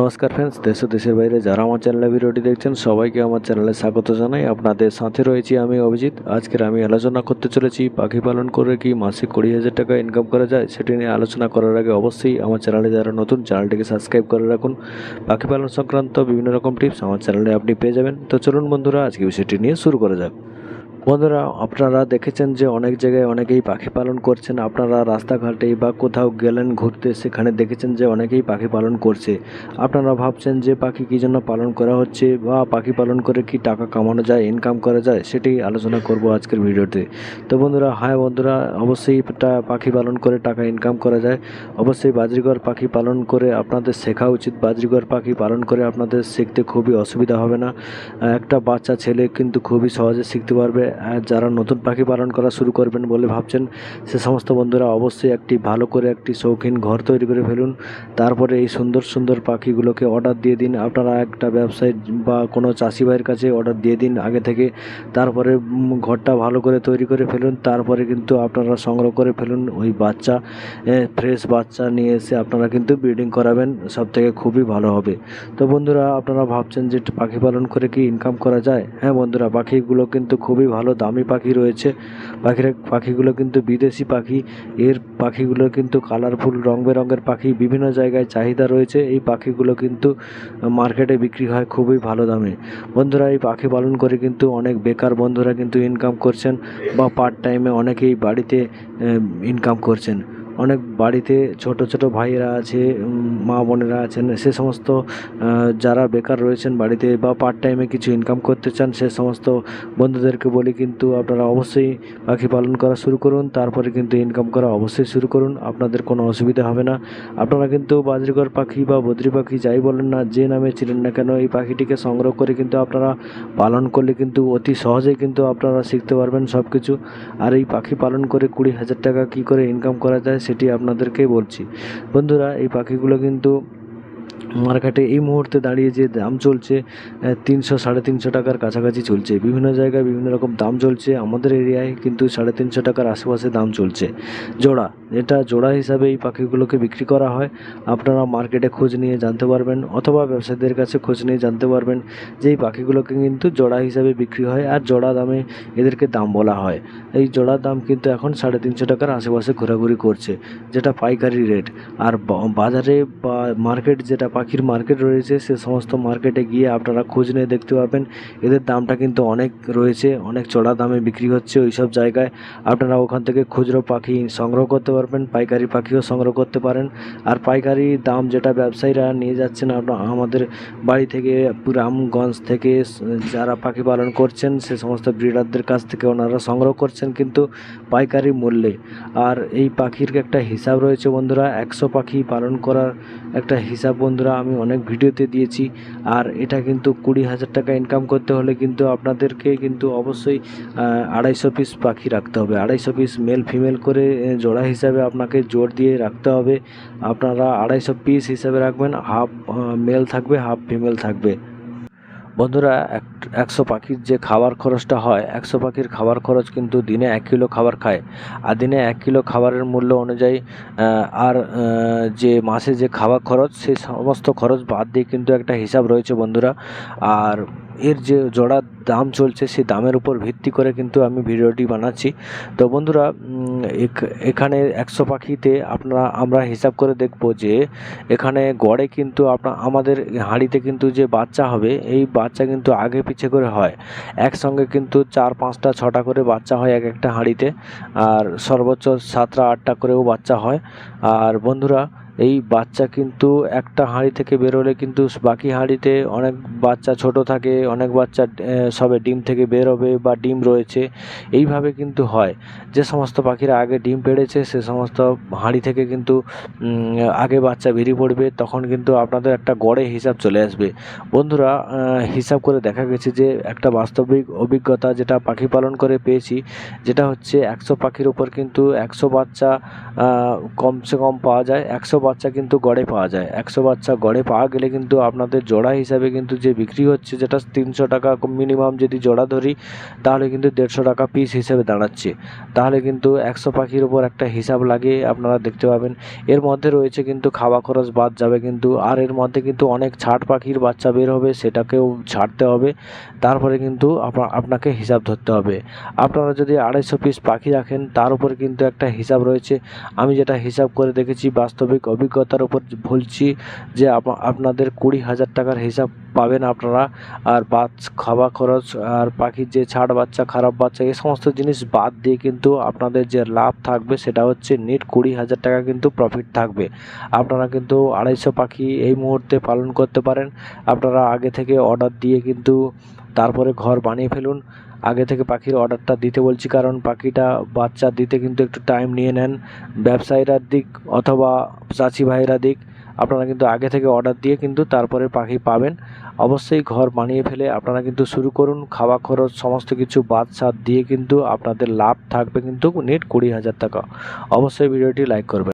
নমস্কার ফ্রেন্ডস দেশ দেশের বাইরে যারা আমার চ্যানেলে ভিডিওটি দেখছেন, সবাইকে আমার চ্যানেলে স্বাগত জানাই। আপনাদের সাথে রয়েছি আমি অভিজিৎ। আজকের আমি আলোচনা করতে চলেছি, পাখি পালন করে কি মাসে কুড়ি হাজার টাকা ইনকাম করা যায় সেটি নিয়ে আলোচনা করার আগে অবশ্যই আমার চ্যানেলে যারা নতুন চ্যানেলটিকে সাবস্ক্রাইব করে রাখুন। পাখি পালন সংক্রান্ত বিভিন্ন রকম টিপস আমার চ্যানেলে আপনি পেয়ে যাবেন। তো চলুন বন্ধুরা, আজকে বিষয়টি নিয়ে শুরু করা যাক। বন্ধুরা, আপনারা দেখেছেন যে অনেক জায়গায় অনেকেই পাখি পালন করছেন। আপনারা রাস্তাঘাটে বা কোথাও গেলেন ঘুরতে, সেখানে দেখেছেন যে অনেকেই পাখি পালন করছে। আপনারা ভাবছেন যে পাখি কী জন্য পালন করা হচ্ছে বা পাখি পালন করে কি টাকা কামানো যায় ইনকাম করা যায় সেটি আলোচনা করব আজকের ভিডিওতে। তো বন্ধুরা হ্যাঁ বন্ধুরা, অবশ্যই পাখি পালন করে টাকা ইনকাম করা যায়। অবশ্যই বাজরিগর পাখি পালন করে আপনাদের শেখা উচিত। বাজরিগর পাখি পালন করে আপনাদের শিখতে খুবই অসুবিধা হবে না। একটা বাচ্চা ছেলে কিন্তু খুবই সহজে শিখতে পারবে। যারা নতুন পাখি পালন করা শুরু করবেন বলে ভাবছেন, সে সমস্ত বন্ধুরা অবশ্যই একটি ভালো করে একটি শৌখিন ঘর তৈরি করে ফেলুন। তারপরে এই সুন্দর সুন্দর পাখিগুলোকে অর্ডার দিয়ে দিন। আপনারা একটা ব্যবসায়ী বা কোনো চাষি ভাইয়ের কাছে অর্ডার দিয়ে দিন আগে থেকে। তারপরে ঘরটা ভালো করে তৈরি করে ফেলুন। তারপরে কিন্তু আপনারা সংগ্রহ করে ফেলুন। ওই বাচ্চা ফ্রেশ বাচ্চা নিয়ে এসে আপনারা কিন্তু ব্রিডিং করাবেন। সব থেকে খুবই ভালো হবে। তো বন্ধুরা, আপনারা ভাবছেন যে পাখি পালন করে কি ইনকাম করা যায়? হ্যাঁ বন্ধুরা, পাখিগুলো কিন্তু খুবই ভালো দামি পাখি রয়েছে। পাখিরা, পাখিগুলো কিন্তু বিদেশি পাখি। এর পাখিগুলো কিন্তু কালারফুল রং বেরঙের পাখি। বিভিন্ন জায়গায় চাহিদা রয়েছে। এই পাখিগুলো কিন্তু মার্কেটে বিক্রি হয় খুবই ভালো দামে। বন্ধুরা, এই পাখি পালন করে কিন্তু অনেক বেকার বন্ধুরা কিন্তু ইনকাম করছেন বা পার্ট টাইমে অনেকেই বাড়িতে ইনকাম করছেন। অনেক বাড়িতে ছোট ছোট ভাইয়েরা আছে মা বোনেরা আছেন। সে সমস্ত যারা বেকার রয়েছেন বাড়িতে বা পার্ট টাইমে কিছু ইনকাম করতে চান, সে সমস্ত বন্ধুদেরকে বলি কিন্তু আপনারা অবশ্যই পাখি পালন করা শুরু করুন, তারপরে কিন্তু ইনকাম করা অবশ্যই শুরু করুন, আপনাদের কোনো অসুবিধা হবে না। আপনারা কিন্তু বাজরিগর পাখি বা বদ্রি পাখি যাই বলেন না, যে নামে ছিলেন না কেন, এই পাখিটিকে সংগ্রহ করে কিন্তু আপনারা পালন করলে কিন্তু অতি সহজেই কিন্তু আপনারা শিখতে পারবেন সব কিছু আর এই পাখি পালন করে কুড়ি হাজার টাকা কি করে ইনকাম করা যায় সেটি আপনাদেরকেই বলছি। বন্ধুরা এই পাখিগুলো কিন্তু মার্কেটে এই মুহূর্তে দাঁড়িয়ে যে দাম চলছে তিনশো, সাড়ে তিনশো টাকার কাছাকাছি চলছে। বিভিন্ন জায়গায় বিভিন্ন রকম দাম চলছে, আমাদের এরিয়ায় কিন্তু সাড়ে তিনশো টাকার আশেপাশে দাম চলছে। জোড়া, এটা জোড়া হিসাবে এই পাখিগুলোকে বিক্রি করা হয়। আপনারা মার্কেটে খোঁজ নিয়ে জানতে পারবেন, অথবা ব্যবসায়ীদের কাছে খোঁজ নিয়ে জানতে পারবেন যে এই পাখিগুলোকে কিন্তু জোড়া হিসাবে বিক্রি হয় আর জোড়া দামে এদেরকে দাম বলা হয়। এই জোড়ার দাম কিন্তু এখন সাড়ে তিনশো টাকার আশেপাশে ঘোরাঘুরি করছে, যেটা পাইকারি রেট। আর বাজারে বা মার্কেট যেটা পাখির মার্কেট রয়েছে, সে সমস্ত মার্কেটে গিয়ে আপনারা খোঁজ নিয়ে দেখতে পাবেন। এদের দামটা কিন্তু অনেক রয়েছে, অনেক চড়া দামে বিক্রি হচ্ছে ওই সব জায়গায়। আপনারা ওখান থেকে খুচরো পাখি সংগ্রহ করতে পারবেন, পাইকারি পাখিও সংগ্রহ করতে পারেন। আর পাইকারি দাম যেটা ব্যবসায়ীরা নিয়ে যাচ্ছেন আপনার আমাদের বাড়ি থেকে রামগঞ্জ থেকে, যারা পাখি পালন করছেন, সে সমস্ত ব্রিডারদের কাছ থেকে ওনারা সংগ্রহ করছেন কিন্তু পাইকারি মূল্যে। আর এই পাখির একটা হিসাব রয়েছে বন্ধুরা, একশো পাখি পালন করার একটা হিসাব বন্ধুরা আমি অনেক ভিডিওতে দিয়েছি। আর এটা কিন্তু কুড়ি হাজার টাকা ইনকাম করতে হলে কিন্তু আপনাদেরকে কিন্তু অবশ্যই আড়াইশো পিস পাখি রাখতে হবে। আড়াইশো পিস মেল ফিমেল করে জোড়া হিসাবে আপনাকে জোর দিয়ে রাখতে হবে। আপনারা আড়াইশো পিস হিসাবে রাখবেন। হাফ মেল থাকবে হাফ ফিমেল থাকবে। বন্ধুরা, এক- একশো পাখির যে খাবার খরচটা হয়, একশো পাখির খাবার খরচ কিন্তু দিনে এক কিলো খাবার খায়। আর দিনে এক কিলো খাবারের মূল্য অনুযায়ী আর যে মাসে যে খাবার খরচ সেই সমস্ত খরচ বাদ দিয়ে কিন্তু একটা হিসাব রয়েছে বন্ধুরা। আর এর যে জোড়ার দাম চলছে সেই দামের উপর ভিত্তি করে কিন্তু আমি ভিডিওটি বানাচ্ছি। তো বন্ধুরা এখানে একশো পাখিতে আপনারা, আমরা হিসাব করে দেখব যে এখানে গড়ে কিন্তু আপনার আমাদের হাঁড়িতে কিন্তু যে বাচ্চা হবে, এই বাচ্চা কিন্তু আগে পিছে করে হয়। একসঙ্গে কিন্তু চার, পাঁচটা, ছটা করে বাচ্চা হয় এক একটা হাঁড়িতে। আর সর্বোচ্চ সাতটা, আটটা করেও বাচ্চা হয়। আর বন্ধুরা এই বাচ্চা কিন্তু একটা হাঁড়ি থেকে বেরোলে কিন্তু বাকি হাঁড়িতে অনেক বাচ্চা ছোট থাকে, অনেক বাচ্চা সবে ডিম থেকে বেরোবে বা ডিম রয়েছে। এইভাবে কিন্তু হয়। যে সমস্ত পাখিরা আগে ডিম পেড়েছে, সে সমস্ত হাঁড়ি থেকে কিন্তু আগে বাচ্চা বেরিয়ে পড়বে, তখন কিন্তু আপনাদের একটা গড়ে হিসাব চলে আসবে। বন্ধুরা হিসাব করে দেখা গেছে যে একটা বাস্তবিক অভিজ্ঞতা যেটা পাখি পালন করে পেয়েছি, যেটা হচ্ছে একশো পাখির উপর কিন্তু একশো বাচ্চা কমসে কম পাওয়া যায়। একশো বাচ্চা কিন্তু গড়ে পাওয়া যায়। একশো বাচ্চা গড়ে পাওয়া গেলে কিন্তু আপনাদের জোড়া হিসাবে কিন্তু যে বিক্রি হচ্ছে, যেটা তিনশো টাকা মিনিমাম যদি জোড়া ধরি, তাহলে কিন্তু দেড়শো টাকা পিস হিসেবে দাঁড়াচ্ছে। তাহলে কিন্তু একশো পাখির উপর একটা হিসাব লাগিয়ে আপনারা দেখতে পাবেন। এর মধ্যে রয়েছে কিন্তু খাওয়া খরচ বাদ যাবে কিন্তু, আর এর মধ্যে কিন্তু অনেক ছাট পাখির বাচ্চা বের হবে, সেটাকেও ছাড়তে হবে। তারপরে কিন্তু আপনাকে হিসাব ধরতে হবে। আপনারা যদি আড়াইশো পিস পাখি রাখেন, তার উপরে কিন্তু একটা হিসাব রয়েছে। আমি যেটা হিসাব করে দেখেছি, বাস্তবিক অভিজ্ঞতার উপর বলছি যে আপ- আপনাদের কুড়ি হাজার টাকার হিসাব পাবেন আপনারা। আর বাদ খাওয়া খরচ, আর পাখির যে ছাড় বাচ্চা, খারাপ বাচ্চা, এই সমস্ত জিনিস বাদ দিয়ে কিন্তু আপনাদের যে লাভ থাকবে সেটা হচ্ছে নেট কুড়ি হাজার টাকা কিন্তু প্রফিট থাকবে। আপনারা কিন্তু আড়াইশো পাখি এই মুহূর্তে পালন করতে পারেন। আপনারা আগে থেকে অর্ডার দিয়ে কিন্তু তারপরে ঘর বানিয়ে ফেলুন। আগে থেকে পাখির অর্ডারটা দিতে বলছি কারণ পাখিটা বাচ্চা দিতে কিন্তু একটু টাইম নিয়ে নেন। ব্যবসায়ীরা দিক অথবা চাষি ভাইরা দিক, আপনারা কিন্তু আগে থেকে অর্ডার দিয়ে কিন্তু তারপরে পাখি পাবেন। অবশ্যই ঘর বানিয়ে ফেলে আপনারা কিন্তু শুরু করুন। খাওয়া খরচ, সমস্ত কিছু বাদ সাদ দিয়ে কিন্তু আপনাদের লাভ থাকবে কিন্তু নেট কুড়ি হাজার টাকা। অবশ্যই ভিডিওটি লাইক করবেন।